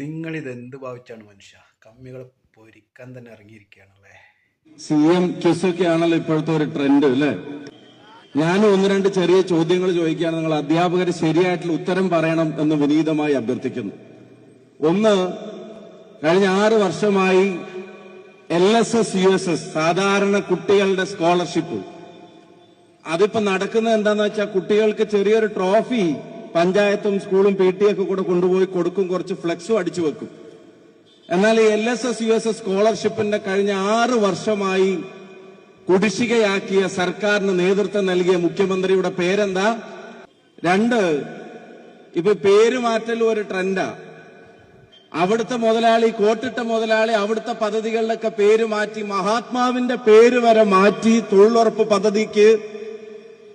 നിങ്ങളിത് എന്ത് ഭാവിച്ചാണ് മനുഷ്യ? കമ്മികളെ പൊരിക്കാൻ തന്നെ ഇറങ്ങിയിരിക്കുകയാണല്ലേ? സി എം ക്യുസൊക്കെ ആണല്ലോ ഇപ്പോഴത്തെ ഒരു ട്രെൻഡ് അല്ലേ? ഞാൻ ഒന്ന് രണ്ട് ചെറിയ ചോദ്യങ്ങൾ ചോദിക്കുകയാണ്. നിങ്ങൾ അധ്യാപകർ ശരിയായിട്ടുള്ള ഉത്തരം പറയണം എന്ന് വിനീതമായി അഭ്യർത്ഥിക്കുന്നു. ഒന്ന് കഴിഞ്ഞ ആറ് വർഷമായി L S S U S S സാധാരണ കുട്ടികളുടെ സ്കോളർഷിപ്പ് അതിപ്പോ നടക്കുന്നത് എന്താന്ന് വെച്ചാൽ കുട്ടികൾക്ക് ചെറിയൊരു ട്രോഫി പഞ്ചായത്തും സ്കൂളും പി ടി ഒക്കെ കൂടെ കൊണ്ടുപോയി കൊടുക്കും കുറച്ച് ഫ്ലെക്സും അടിച്ചു വെക്കും. എന്നാൽ ഈ L S S U S S സ്കോളർഷിപ്പിന്റെ കഴിഞ്ഞ ആറ് വർഷമായി കുടിശ്ശികയാക്കിയ സർക്കാരിന് നേതൃത്വം നൽകിയ മുഖ്യമന്ത്രിയുടെ പേരെന്താ? രണ്ട് ഇപ്പൊ പേര് മാറ്റൽ ഒരു ട്രെൻഡാ. അവിടുത്തെ മുതലാളി കോട്ടിട്ട മുതലാളി അവിടുത്തെ പദ്ധതികളിലൊക്കെ പേര് മാറ്റി മഹാത്മാവിന്റെ പേര് വരെ മാറ്റി തൊഴിലുറപ്പ് പദ്ധതിക്ക്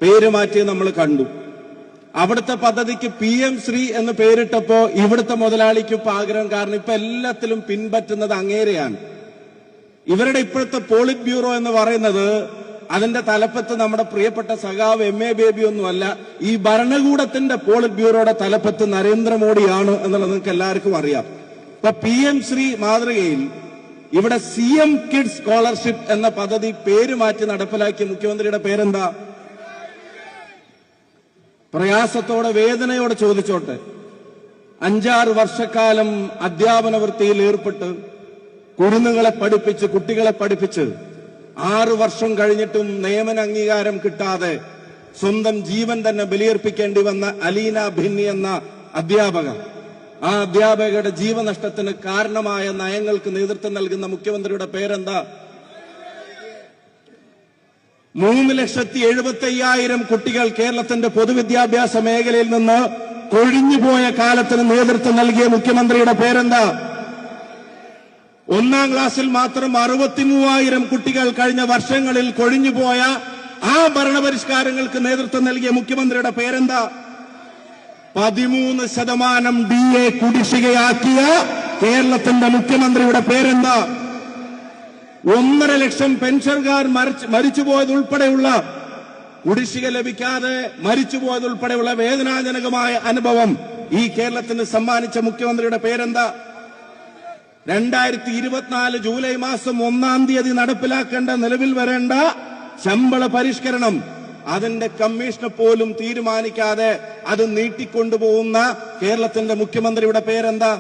പേര് മാറ്റി നമ്മൾ കണ്ടു. അവിടുത്തെ പദ്ധതിക്ക് പി എം ശ്രീ എന്ന് പേരിട്ടപ്പോ ഇവിടുത്തെ മുതലാളിക്ക് ഇപ്പൊ ആഗ്രഹം കാരണം ഇപ്പൊ എല്ലാത്തിലും പിൻപറ്റുന്നത് അങ്ങേരെയാണ്. ഇവരുടെ ഇപ്പോഴത്തെ പോളിറ്റ് ബ്യൂറോ എന്ന് പറയുന്നത് അതിന്റെ തലപ്പത്ത് നമ്മുടെ പ്രിയപ്പെട്ട സഖാവ് എം എ ബേബി ഒന്നുമല്ല ഈ ഭരണകൂടത്തിന്റെ പോളിറ്റ് ബ്യൂറോയുടെ തലപ്പത്ത് നരേന്ദ്രമോദിയാണ് എന്നുള്ളത് നിങ്ങൾക്ക് എല്ലാവർക്കും അറിയാം. ഇപ്പൊ പി എം ശ്രീ മാതൃകയിൽ ഇവിടെ സി എം കിഡ് സ്കോളർഷിപ്പ് എന്ന പദ്ധതി പേര് മാറ്റി നടപ്പിലാക്കിയ മുഖ്യമന്ത്രിയുടെ പേരെന്താ? പ്രയാസത്തോടെ വേദനയോടെ ചോദിച്ചോട്ടെ. അഞ്ചാറ് വർഷക്കാലം അധ്യാപന വൃത്തിയിൽ ഏർപ്പെട്ട് കുരുന്നുകളെ പഠിപ്പിച്ച് കുട്ടികളെ പഠിപ്പിച്ച് ആറു വർഷം കഴിഞ്ഞിട്ടും നിയമന അംഗീകാരം കിട്ടാതെ സ്വന്തം ജീവൻ തന്നെ ബലിയർപ്പിക്കേണ്ടി വന്ന അലീന ഭിന്നി എന്ന അധ്യാപക. ആ അധ്യാപകയുടെ ജീവനഷ്ടത്തിന് കാരണമായ നയങ്ങൾക്ക് നേതൃത്വം നൽകുന്ന മുഖ്യമന്ത്രിയുടെ പേരെന്താ? മൂന്ന് ലക്ഷത്തി എഴുപത്തി അയ്യായിരം കുട്ടികൾ കേരളത്തിന്റെ പൊതുവിദ്യാഭ്യാസ മേഖലയിൽ നിന്ന് കൊഴിഞ്ഞുപോയ കാലത്തിന് നേതൃത്വം നൽകിയ മുഖ്യമന്ത്രിയുടെ പേരെന്താ? ഒന്നാം ക്ലാസ്സിൽ മാത്രം അറുപത്തി മൂവായിരം കുട്ടികൾ കഴിഞ്ഞ വർഷങ്ങളിൽ കൊഴിഞ്ഞുപോയ ആ ഭരണപരിഷ്കാരങ്ങൾക്ക് നേതൃത്വം നൽകിയ മുഖ്യമന്ത്രിയുടെ പേരെന്താ? പതിമൂന്ന് ശതമാനം ഡി എ കുടിശ്ശികയാക്കിയ കേരളത്തിന്റെ മുഖ്യമന്ത്രിയുടെ പേരെന്താ? ഒന്നര ലക്ഷം പെൻഷൻകാർ മരിച്ചുപോയത് ഉൾപ്പെടെയുള്ള കുടിശ്ശിക ലഭിക്കാതെ മരിച്ചുപോയത് ഉൾപ്പെടെയുള്ള വേദനാജനകമായ അനുഭവം ഈ കേരളത്തിന് സമ്മാനിച്ച മുഖ്യമന്ത്രിയുടെ പേരെന്താ? രണ്ടായിരത്തി ഇരുപത്തിനാല് ജൂലൈ മാസം ഒന്നാം തീയതി നടപ്പിലാക്കേണ്ട നിലവിൽ വരേണ്ട ശമ്പള പരിഷ്കരണം അതിന്റെ കമ്മീഷനെ പോലും തീരുമാനിക്കാതെ അത് നീട്ടിക്കൊണ്ടുപോകുന്ന കേരളത്തിന്റെ മുഖ്യമന്ത്രിയുടെ പേരെന്താ?